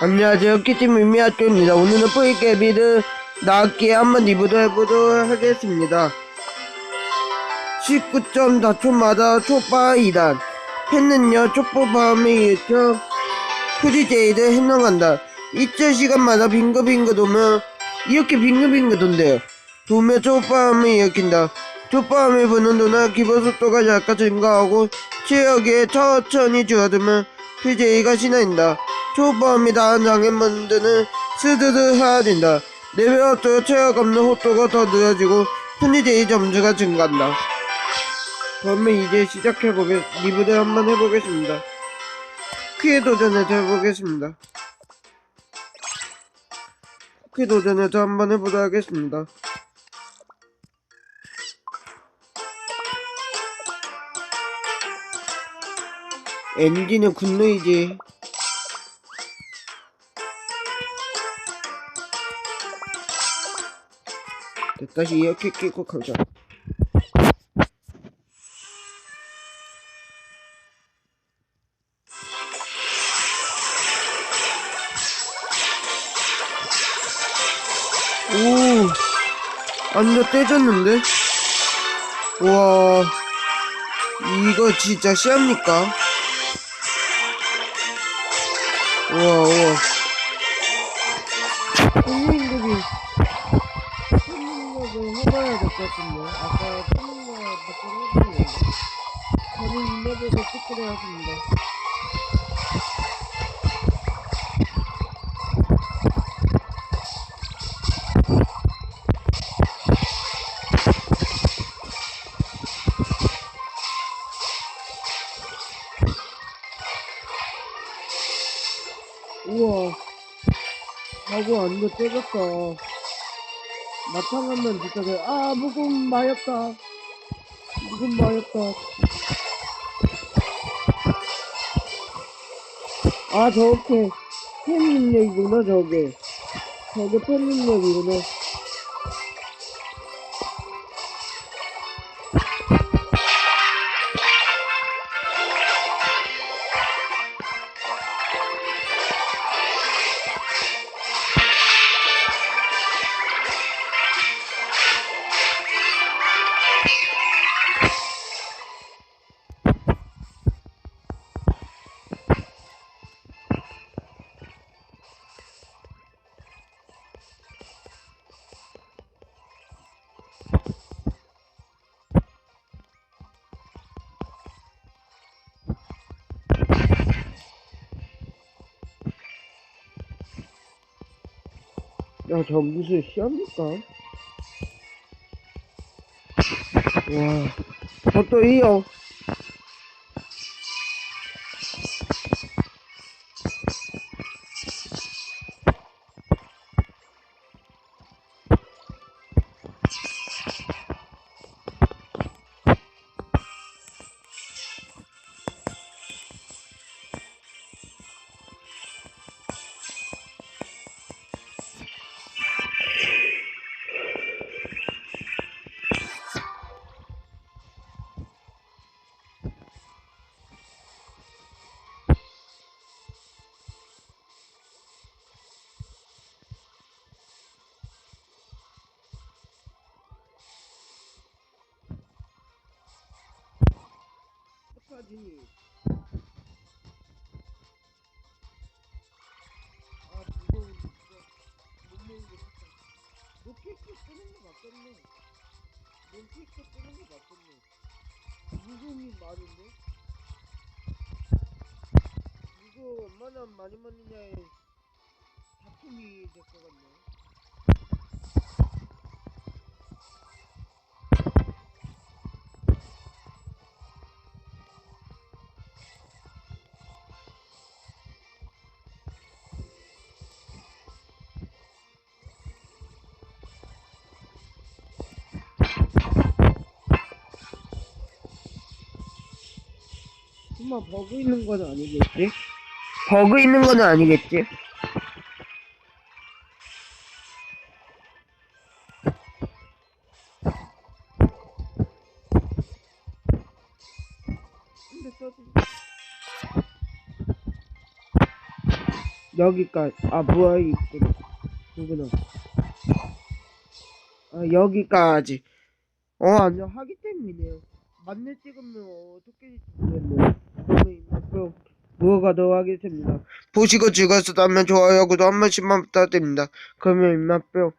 안녕하세요. 키티 미미학교입니다. 오늘은 뿌이깨비를 나왔기에 한번 리뷰도 해보도록 하겠습니다. 19.4초마다 초파 2단 팬은요 촛불밤에 일으켜 프리제이를 해나간다. 이틀 시간마다 빙글빙글 도면 이렇게 빙글빙글 돈대요. 도면 촛밤을 일으킨다. 촛밤을 부는 동안 기본 속도가 약간 증가하고 체력이 천천히 줄어들면 PJ가 신화된다. 초보함이 다한 장애물들은 스드드 해야 된다. 레벨업도 체력 없는 호도가 더 느려지고 PJ 점수가 증가한다. 그러면 이제 시작해보겠, 리뷰를 한번 해보겠습니다. 쿠키 도전에서 해보겠습니다. 쿠키 도전에서 한번 해보도록 하겠습니다. 엔진은 굿노이지 다시 이렇게 끼고 가자. 오 완전 떼졌는데? 와 이거 진짜 시합니까? 우와 우와 같은데 아까 손님들 몇번 해봤는데 저는 인내보고 체크를 하십니다. 우와. 하고 완전 떼졌다 나타나면 진짜 그래 아 묵은 마였다. 묵은 마였다. 아 저렇게 팬 능력이구나 저게. 저게 팬 능력이구나 야, 저 무슨 시합니까? 와, 저또 이요. 어떡하지? 아, 무거운 못 모으겠다. 노케이크 쓰는 거 맞겠네. 노케이크 쓰는 거 맞겠네. 무거움이 많은데? 이거 얼마나 많이 먹느냐에 다툼이 될 것 같네. 설마 버그 있는 건 아니겠지? 버그 있는 건 아니겠지? 여기까지 아 뭐야 이거 누구나. 아 여기까지 어 아니요 하기 때문이네요. 맞네 찍으면 어떻게 될지 모르겠네요 그러면 이만큼 무어가도록 하겠습니다. 보시고 즐거웠다면 좋아요 구독 한 번씩만 부탁드립니다. 그러면 이만큼